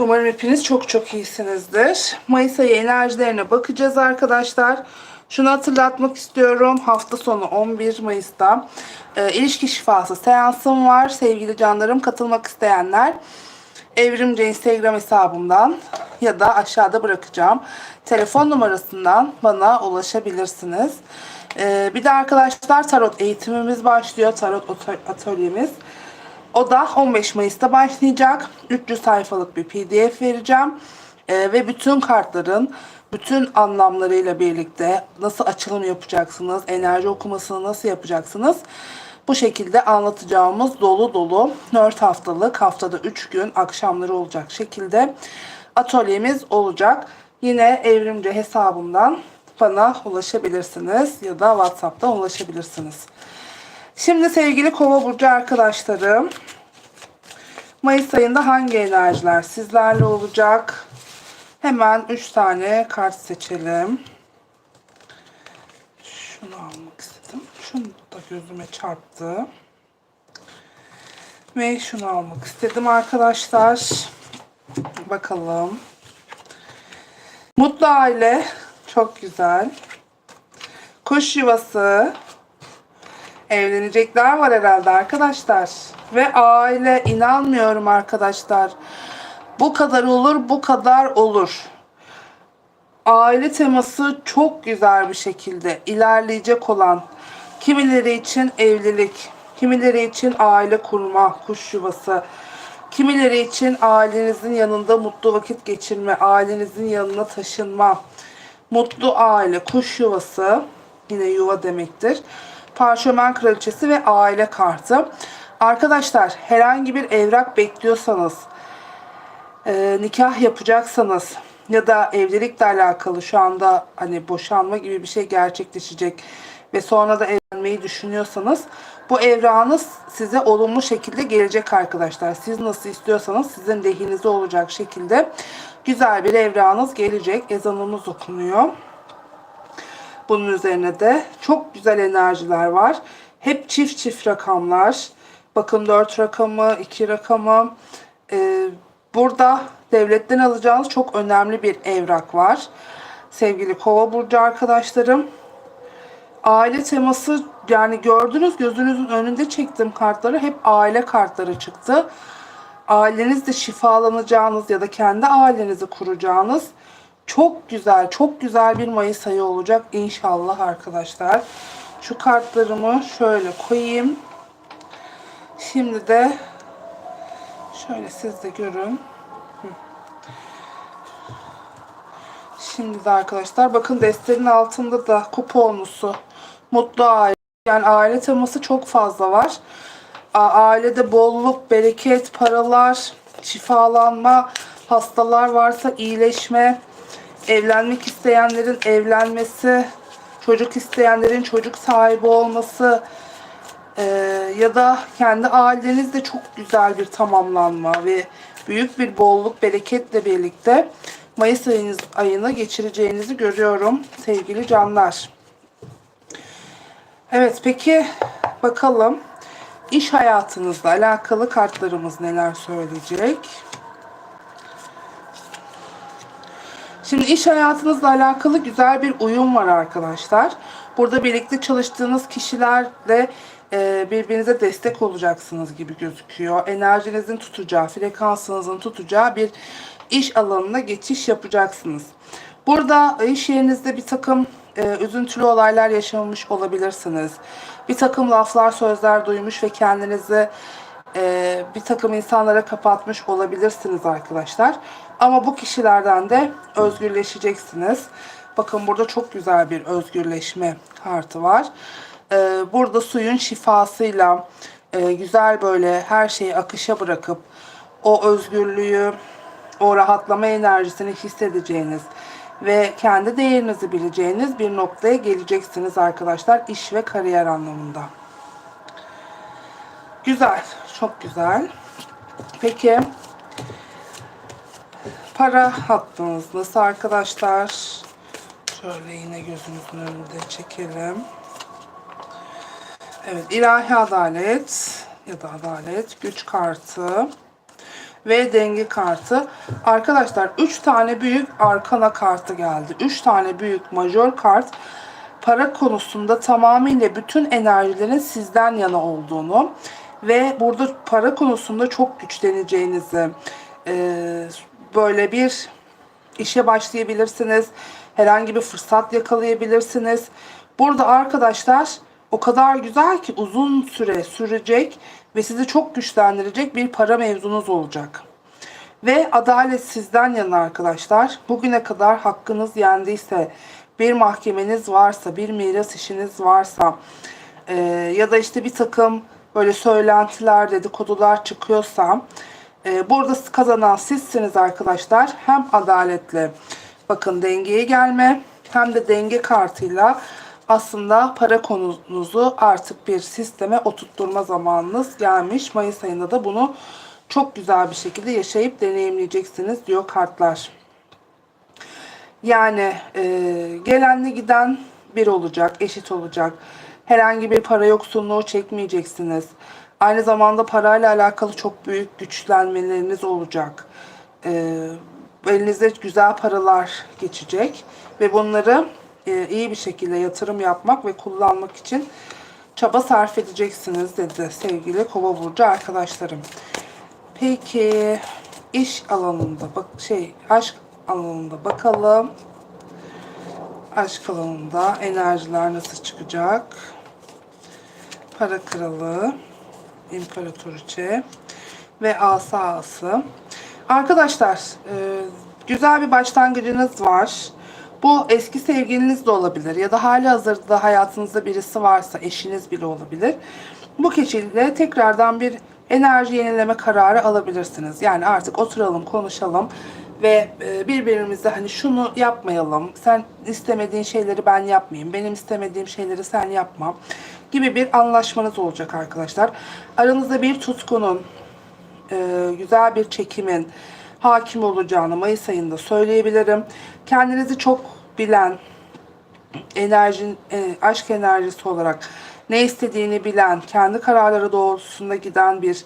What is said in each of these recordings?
Umarım hepiniz çok çok iyisinizdir. Mayıs ayı enerjilerine bakacağız arkadaşlar. Şunu hatırlatmak istiyorum. Hafta sonu 11 Mayıs'ta e, ilişki şifası seansım var. Sevgili canlarım katılmak isteyenler Evrimce Instagram hesabımdan ya da aşağıda bırakacağım. Telefon numarasından bana ulaşabilirsiniz. E, bir de arkadaşlar tarot eğitimimiz başlıyor. Tarot atölyemiz. O da 15 Mayıs'ta başlayacak. 300 sayfalık bir pdf vereceğim. Ee, ve bütün kartların bütün anlamlarıyla birlikte nasıl açılım yapacaksınız, enerji okumasını nasıl yapacaksınız bu şekilde anlatacağımız dolu dolu 4 haftalık haftada 3 gün akşamları olacak şekilde atölyemiz olacak. Yine evrimci hesabımdan bana ulaşabilirsiniz ya da WhatsApp'tan ulaşabilirsiniz. Şimdi sevgili kova burcu arkadaşlarım Mayıs ayında hangi enerjiler sizlerle olacak? Hemen 3 tane kart seçelim. Şunu almak istedim. Şunu da gözüme çarptı. Ve şunu almak istedim arkadaşlar. Bakalım. Mutlu aile. Çok güzel. Kuş yuvası. Evlenecekler var herhalde arkadaşlar. Ve aile inanmıyorum arkadaşlar. Bu kadar olur, bu kadar olur. Aile teması çok güzel bir şekilde ilerleyecek olan kimileri için evlilik, kimileri için aile kurma, kuş yuvası, kimileri için ailenizin yanında mutlu vakit geçirme, ailenizin yanına taşınma, mutlu aile, kuş yuvası, yine yuva demektir. Parşömen kraliçesi ve aile kartı. Arkadaşlar herhangi bir evrak bekliyorsanız, e, nikah yapacaksanız ya da evlilikle alakalı şu anda hani boşanma gibi bir şey gerçekleşecek ve sonra da evlenmeyi düşünüyorsanız bu evrağınız size olumlu şekilde gelecek arkadaşlar. Siz nasıl istiyorsanız sizin lehinize olacak şekilde güzel bir evrağınız gelecek. Ezanımız okunuyor. Bunun üzerine de çok güzel enerjiler var. Hep çift çift rakamlar. Bakın 4 rakamı, 2 rakamı. Ee, burada devletten alacağınız çok önemli bir evrak var. Sevgili kova burcu arkadaşlarım. Aile teması yani gördünüz gözünüzün önünde çektiğim kartları hep aile kartları çıktı. Ailenizde şifalanacağınız ya da kendi ailenizi kuracağınız çok güzel, çok güzel bir Mayıs ayı olacak inşallah arkadaşlar. Şu kartlarımı şöyle koyayım. Şimdi de şöyle siz de görün. Şimdi de arkadaşlar bakın destenin altında da kuponlusu mutlu aile. Yani aile teması çok fazla var. Ailede bolluk, bereket, paralar, şifalanma, hastalar varsa iyileşme, evlenmek isteyenlerin evlenmesi, çocuk isteyenlerin çocuk sahibi olması e, ya da kendi ailenizde çok güzel bir tamamlanma ve büyük bir bolluk, bereketle birlikte Mayıs ayınız, ayını geçireceğinizi görüyorum sevgili canlar. Evet peki bakalım iş hayatınızla alakalı kartlarımız neler söyleyecek? Şimdi iş hayatınızla alakalı güzel bir uyum var arkadaşlar. Burada birlikte çalıştığınız kişilerle e, birbirinize destek olacaksınız gibi gözüküyor. Enerjinizin tutacağı, frekansınızın tutacağı bir iş alanına geçiş yapacaksınız. Burada iş yerinizde bir takım e, üzüntülü olaylar yaşamış olabilirsiniz. Bir takım laflar, sözler duymuş ve kendinizi e, bir takım insanlara kapatmış olabilirsiniz arkadaşlar. Ama bu kişilerden de özgürleşeceksiniz. Bakın burada çok güzel bir özgürleşme kartı var. E, burada suyun şifasıyla e, güzel böyle her şeyi akışa bırakıp o özgürlüğü, o rahatlama enerjisini hissedeceğiniz ve kendi değerinizi bileceğiniz bir noktaya geleceksiniz arkadaşlar iş ve kariyer anlamında. Güzel, çok güzel. Peki para hattınız nasıl arkadaşlar? Şöyle yine gözünüzün önünde çekelim. Evet, ilahi adalet ya da adalet, güç kartı, ve denge kartı. Arkadaşlar 3 tane büyük arkana kartı geldi. 3 tane büyük majör kart para konusunda tamamıyla bütün enerjilerin sizden yana olduğunu ve burada para konusunda çok güçleneceğinizi e, böyle bir işe başlayabilirsiniz. Herhangi bir fırsat yakalayabilirsiniz. Burada arkadaşlar o kadar güzel ki uzun süre sürecek ve sizi çok güçlendirecek bir para mevzunuz olacak. Ve adalet sizden yana arkadaşlar. Bugüne kadar hakkınız yendiyse, bir mahkemeniz varsa, bir miras işiniz varsa e, ya da işte bir takım böyle söylentiler, dedikodular çıkıyorsa e, burada kazanan sizsiniz arkadaşlar. Hem adaletle bakın dengeye gelme hem de denge kartıyla aslında para konunuzu artık bir sisteme oturtturma zamanınız gelmiş. Mayıs ayında da bunu çok güzel bir şekilde yaşayıp deneyimleyeceksiniz diyor kartlar. Yani e, gelenle giden bir olacak, eşit olacak. Herhangi bir para yoksunluğu çekmeyeceksiniz. Aynı zamanda parayla alakalı çok büyük güçlenmeleriniz olacak. E, elinizde güzel paralar geçecek ve bunları e, iyi bir şekilde yatırım yapmak ve kullanmak için çaba sarf edeceksiniz dedi sevgili kova burcu arkadaşlarım. Peki iş alanında bak şey aşk alanında bakalım. Aşk alanında enerjiler nasıl çıkacak? Para kralı, imparatoriçe ve asa ası. Arkadaşlar e, güzel bir başlangıcınız var. Bu eski sevgiliniz de olabilir ya da hali hazırda hayatınızda birisi varsa eşiniz bile olabilir. Bu kişiyle tekrardan bir enerji yenileme kararı alabilirsiniz. Yani artık oturalım, konuşalım ve e, birbirimize hani şunu yapmayalım, sen istemediğin şeyleri ben yapmayayım, benim istemediğim şeyleri sen yapma gibi bir anlaşmanız olacak arkadaşlar. Aranızda bir tutkunun, e, güzel bir çekimin hakim olacağını Mayıs ayında söyleyebilirim. Kendinizi çok bilen, enerjin, e, aşk enerjisi olarak ne istediğini bilen, kendi kararları doğrultusunda giden bir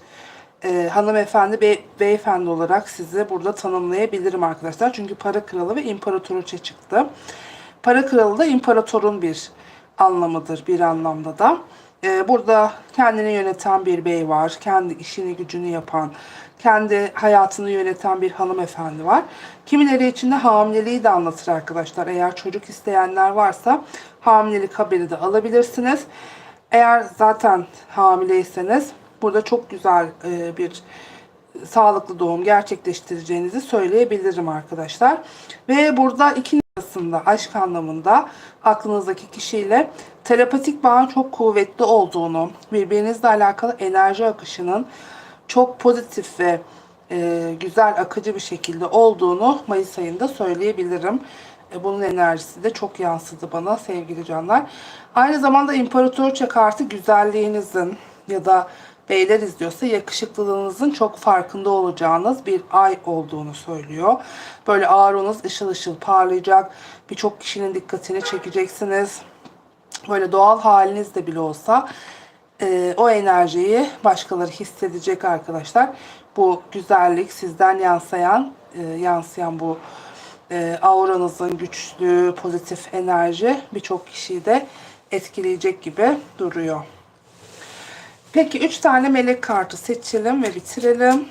e, hanımefendi, be, beyefendi olarak sizi burada tanımlayabilirim arkadaşlar. Çünkü para kralı ve imparatoriçe çıktı. Para kralı da imparatorun bir anlamıdır bir anlamda da. E, burada kendini yöneten bir bey var. Kendi işini gücünü yapan, kendi hayatını yöneten bir hanımefendi var. Kimileri için de hamileliği de anlatır arkadaşlar. Eğer çocuk isteyenler varsa hamilelik haberi de alabilirsiniz. Eğer zaten hamileyseniz burada çok güzel e, bir sağlıklı doğum gerçekleştireceğinizi söyleyebilirim arkadaşlar. Ve burada iki arasında aşk anlamında aklınızdaki kişiyle telepatik bağın çok kuvvetli olduğunu, birbirinizle alakalı enerji akışının çok pozitif ve e, güzel akıcı bir şekilde olduğunu Mayıs ayında söyleyebilirim. E, bunun enerjisi de çok yansıdı bana sevgili canlar. Aynı zamanda İmparatoriçe kartı güzelliğinizin ya da beyler izliyorsa yakışıklılığınızın çok farkında olacağınız bir ay olduğunu söylüyor. Böyle auranız ışıl ışıl parlayacak. Birçok kişinin dikkatini çekeceksiniz. Böyle doğal halinizde bile olsa e, o enerjiyi başkaları hissedecek arkadaşlar. Bu güzellik sizden yansıyan, e, yansıyan bu e, auranızın güçlü, pozitif enerji birçok kişiyi de etkileyecek gibi duruyor. Peki 3 tane melek kartı seçelim ve bitirelim.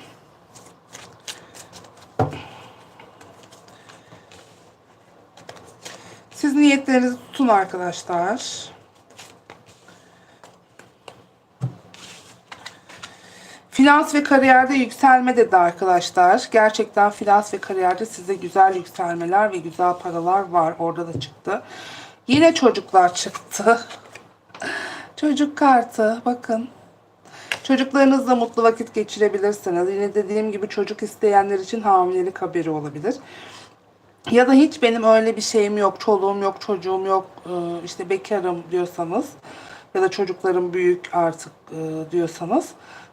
Siz niyetlerinizi tutun arkadaşlar. Finans ve kariyerde yükselme dedi arkadaşlar. Gerçekten finans ve kariyerde size güzel yükselmeler ve güzel paralar var. Orada da çıktı. Yine çocuklar çıktı. Çocuk kartı bakın. Çocuklarınızla mutlu vakit geçirebilirsiniz. Yine dediğim gibi çocuk isteyenler için hamilelik haberi olabilir. Ya da hiç benim öyle bir şeyim yok, çoluğum yok, çocuğum yok, e, işte bekarım diyorsanız ya da çocuklarım büyük artık e, diyorsanız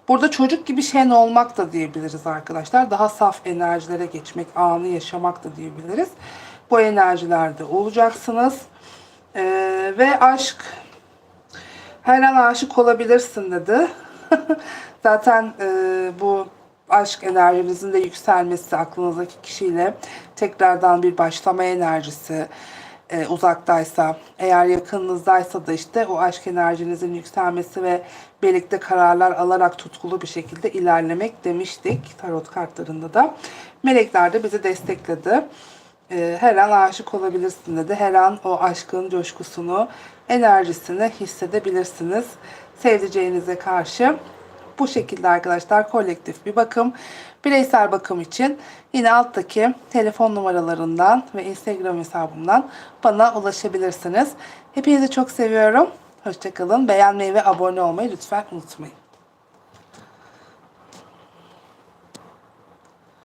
burada çocuk gibi şen olmak da diyebiliriz arkadaşlar. Daha saf enerjilere geçmek, anı yaşamak da diyebiliriz. Bu enerjilerde olacaksınız. E, ve aşk her an aşık olabilirsin dedi. Zaten e, bu aşk enerjinizin de yükselmesi, aklınızdaki kişiyle tekrardan bir başlama enerjisi, e, uzaktaysa, eğer yakınınızdaysa da işte o aşk enerjinizin yükselmesi ve birlikte kararlar alarak tutkulu bir şekilde ilerlemek demiştik tarot kartlarında da. Melekler de bizi destekledi. E, her an aşık olabilirsin dedi. Her an o aşkın coşkusunu, enerjisini hissedebilirsiniz. Sevdiceğinize karşı bu şekilde arkadaşlar kolektif bir bakım. Bireysel bakım için yine alttaki telefon numaralarından ve Instagram hesabımdan bana ulaşabilirsiniz. Hepinizi çok seviyorum. Hoşçakalın. Beğenmeyi ve abone olmayı lütfen unutmayın.